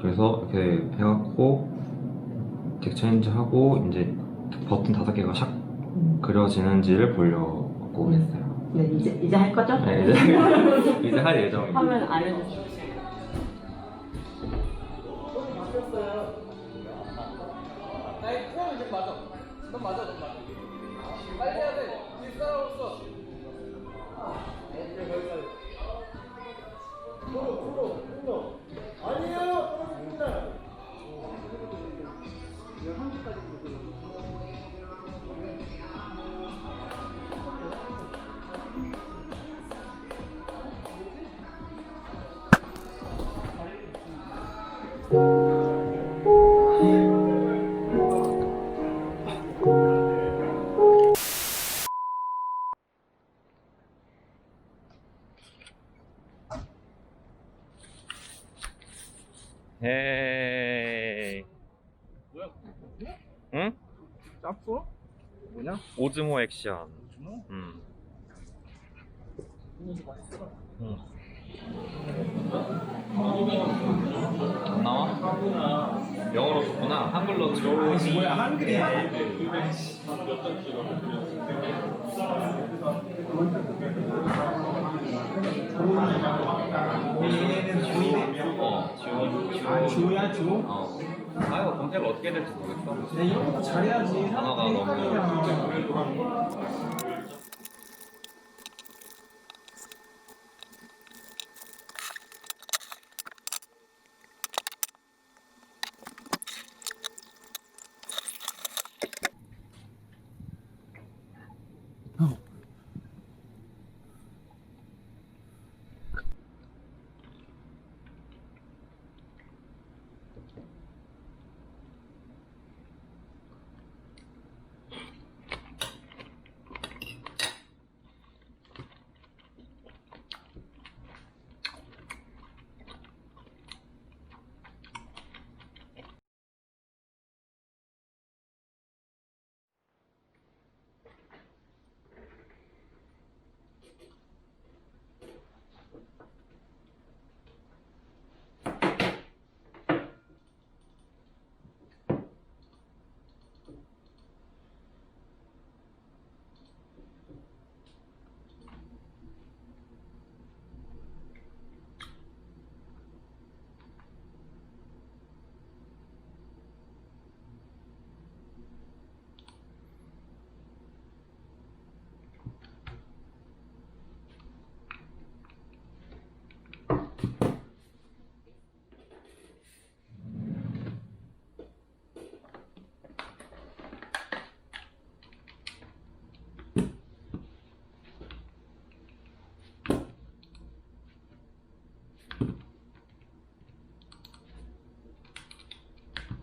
그래서 이렇게 해갖고 텍 체인지 하고 이제 버튼 다섯 개가 샥 그려지는지를 보려고 했어요. 네, 이제 이제 할 거죠? 네, 이제 이제 할 예정입니다. 화면 알려주세요. 헤이. 응? 짭소? 뭐냐? 오즈모 액션. 주모? 음. 응. 안 나와? 영어로 썼구나. 한글로 들어오고 뭐야 한글이야? 주인데? 어, 아. 주야 주? 어. 아, 이거 검색을 어떻게 될지 모르겠어. 야 이런 것도 잘해야지 단어가 너무-